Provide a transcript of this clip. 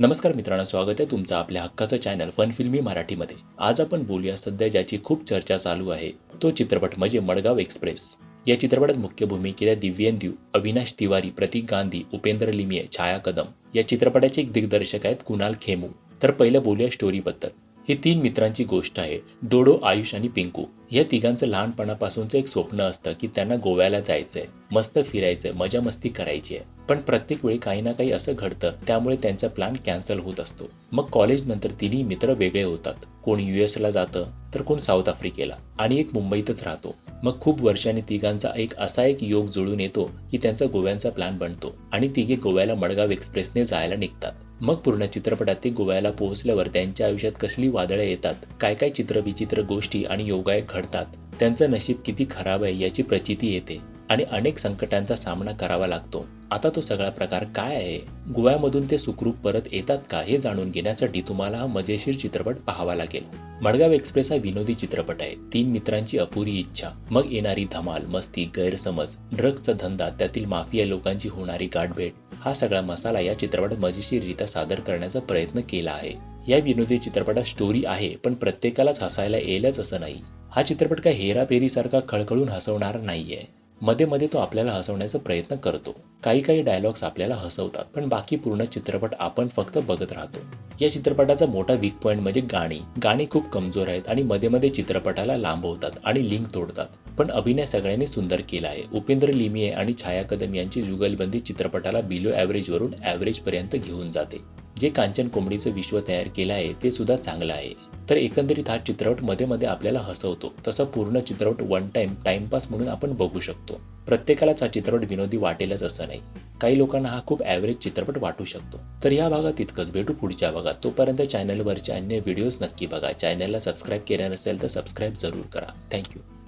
नमस्कार मित्रांनो स्वागत आहे तुमचं आपल्या हक्काचं चॅनल फन फिल्मी मराठीमध्ये. आज आपण बोलूया सध्या ज्याची खूप चर्चा चालू आहे तो चित्रपट म्हणजे मडगाव एक्सप्रेस. या चित्रपटात मुख्य भूमिकेला दिव्येंदू अविनाश तिवारी प्रतीक गांधी उपेंद्र लिमिये छाया कदम. या चित्रपटाचे एक दिग्दर्शक आहेत कुणाल खेमू. तर पहिलं बोलूया स्टोरीबद्दल ही तीन मित्रांची गोष्ट आहे डोडो आयुष आणि पिंकू. या तिघांचं लहानपणापासूनचं एक स्वप्न असतं की त्यांना गोव्याला जायचंय मस्त फिरायचंय मजा मस्ती करायची आहे पण प्रत्येक वेळी काही ना काही असं घडतं त्यामुळे त्यांचा प्लॅन कॅन्सल होत असतो. मग कॉलेज नंतर तिन्ही मित्र वेगळे होतात. कोण युएसला जातं तर कोण साऊथ आफ्रिकेला. आणि एक मुंबईतच राहतो. मग खूप वर्षांनी तिघांचा एक असा एक योग जुळून येतो की त्यांचा गोव्यांचा प्लॅन बनतो. आणि तिघे गोव्याला मडगाव एक्सप्रेसने जायला निघतात. मग पूर्ण चित्रपटात ते गोव्याला पोहोचल्यावर त्यांच्या आयुष्यात कसली वादळे येतात? काय काय चित्रविचित्र गोष्टी आणि योगायोग घडतात? त्यांचं नशीब किती खराब आहे याची प्रचिती येते. आणि अनेक संकटांचा सामना करावा लागतो. आता तो सगळा प्रकार काय आहे? गोव्यामधून ते सुखरूप परत येतात का हे जाणून घेण्यासाठी तुम्हाला हा मजेशीर चित्रपट पाहावा लागेल. मडगाव एक्सप्रेस हा विनोदी चित्रपट आहे. तीन मित्रांची अपुरी इच्छा. मग येणारी धमाल मस्ती गैरसमज ड्रग्जचा धंदा त्यातील माफिया लोकांची होणारी गाठभेट हा सगळा मसाला या चित्रपटात मजेशीररित्या सादर करण्याचा प्रयत्न केला आहे. या विनोदी चित्रपटात स्टोरी आहे पण प्रत्येकालाच हसायला येईलच असं नाही. हा चित्रपट काय हेराफेरीसारखा खळखळून हसवणारा नाहीये. मध्ये मध्ये तो आपल्याला हसवण्याचा प्रयत्न करतो. काही काही डायलॉग्स आपल्याला हसवतात पण बाकी पूर्ण चित्रपट आपण फक्त बघत राहतो. या चित्रपटाचा मोठा वीक पॉईंट म्हणजे गाणी. गाणी खूप कमजोर आहेत आणि मध्ये मध्ये चित्रपटाला लांबवतात आणि लिंक तोडतात. पण अभिनय सगळ्यांनी सुंदर केला आहे. उपेंद्र लिमिये आणि छाया कदम यांची जुगलबंदी चित्रपटाला बिलो ॲव्हरेजवरून ॲव्हरेजपर्यंत घेऊन जाते. जे कांचन कोंबडीचं विश्व तयार केलं आहे ते सुद्धा चांगलं आहे. तर एकंदरीत हा चित्रपटमध्ये मध्ये आपल्याला हसवतो. तसा पूर्ण चित्रपट वन टाइम टाइमपास म्हणून आपण बघू शकतो. प्रत्येकालाच हा चित्रपट विनोदी वाटेलच असं नाही. काही लोकांना हा खूप ॲव्हरेज चित्रपट वाटू शकतो. तर या भागात इतकंच. भेटू पुढच्या भागात. तोपर्यंत चॅनलवरचे अन्य व्हिडिओज नक्की बघा. चॅनलला सबस्क्राईब केल्या नसेल तर सबस्क्राईब जरूर करा. थँक्यू